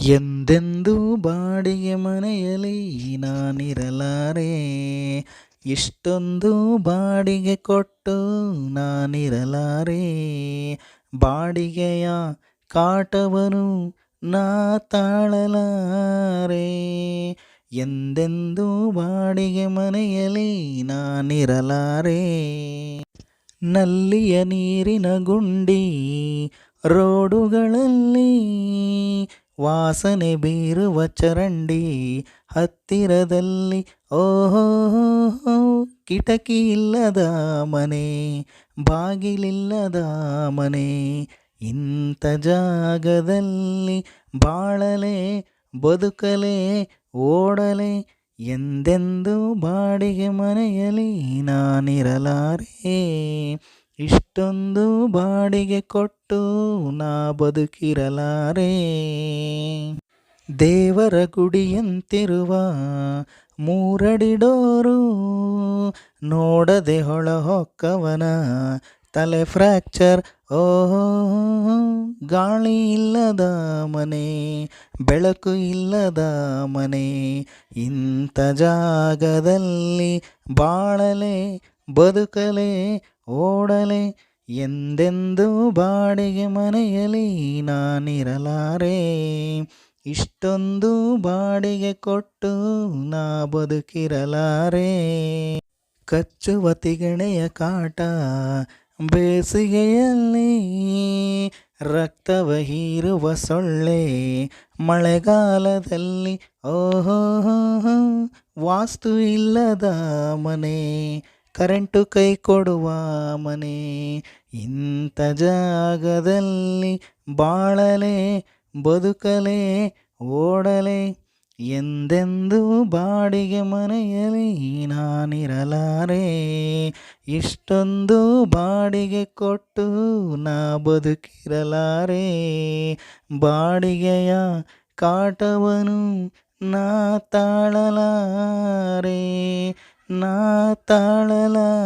ಎಂದೆಂದೂ ಬಾಡಿಗೆ ಮನೆಯಲ್ಲಿ ನಾನಿರಲಾರೆ ಇಷ್ಟೊಂದು ಬಾಡಿಗೆ ಕೊಟ್ಟು ನಾನಿರಲಾರೆ. ಬಾಡಿಗೆಯ ಕಾಟವನು ನಾ ತಾಳಲಾರೆ, ಎಂದೆಂದೂ ಬಾಡಿಗೆ ಮನೆಯಲ್ಲಿ ನಾನಿರಲಾರೆ. ನಲ್ಲಿಯ ನೀರಿನ ಗುಂಡಿ, ರೋಡುಗಳಲ್ಲಿ ವಾಸನೆ ಬೀರುವ ಚರಂಡಿ ಹತ್ತಿರದಲ್ಲಿ ಓಹೋ ಕಿಟಕಿ ಇಲ್ಲದ ಮನೆ, ಬಾಗಿಲಿಲ್ಲದ ಮನೆ. ಇಂಥ ಜಾಗದಲ್ಲಿ ಬಾಳಲೆ, ಬದುಕಲೆ, ಓಡಲೆ, ಎಂದೆಂದೂ ಬಾಡಿಗೆ ಮನೆಯಲ್ಲಿ ನಾನಿರಲಾರೆ. ಇಷ್ಟೊಂದು ಬಾಡಿಗೆ ಕೊಟ್ಟು ನಾ ಬದುಕಿರಲಾರೆ. ದೇವರ ಗುಡಿಯಂತಿರುವ ಮೂರಡಿಡೋರು ನೋಡದೆ ಹೊಳ ಹೊಕ್ಕವನ ತಲೆ ಫ್ರ್ಯಾಕ್ಚರ್. ಓಹೋ, ಗಾಳಿ ಇಲ್ಲದ ಮನೆ, ಬೆಳಕು ಇಲ್ಲದ ಮನೆ, ಇಂಥ ಜಾಗದಲ್ಲಿ ಬಾಳಲೆ, ಬದುಕಲೆ ಓಡಲೆ ಎಂದೆಂದೂ ಬಾಡಿಗೆ ಮನೆಯಲ್ಲಿ ನಾನಿರಲಾರೆ? ಇಷ್ಟೊಂದು ಬಾಡಿಗೆ ಕೊಟ್ಟು ನಾ ಬದುಕಿರಲಾರೆ? ಕಚ್ಚುವ ತಿಗಣೆಯ ಕಾಟ ಬೇಸಿಗೆಯಲ್ಲಿ ರಕ್ತವ ಹೀರುವ ಸೊಳ್ಳೆ ಮಳೆಗಾಲದಲ್ಲಿ ಓಹೋ ವಾಸ್ತು ಇಲ್ಲದ ಮನೆ ಕರೆಂಟು ಕೈ ಕೊಡುವ ಮನೆ. ಇಂಥ ಜಾಗದಲ್ಲಿ ಬಾಳಲೆ, ಬದುಕಲೆ, ಓಡಲೆ, ಎಂದೆಂದೂ ಬಾಡಿಗೆ ಮನೆಯಲ್ಲಿ ನಾನಿರಲಾರೆ. ಇಷ್ಟೊಂದು ಬಾಡಿಗೆ ಕೊಟ್ಟು ನಾ ಬದುಕಿರಲಾರೆ. ಬಾಡಿಗೆಯ ಕಾಟವನು ನಾ ತಾಳಲಾರೆ ನಾ ತಾಳಲಾರೆ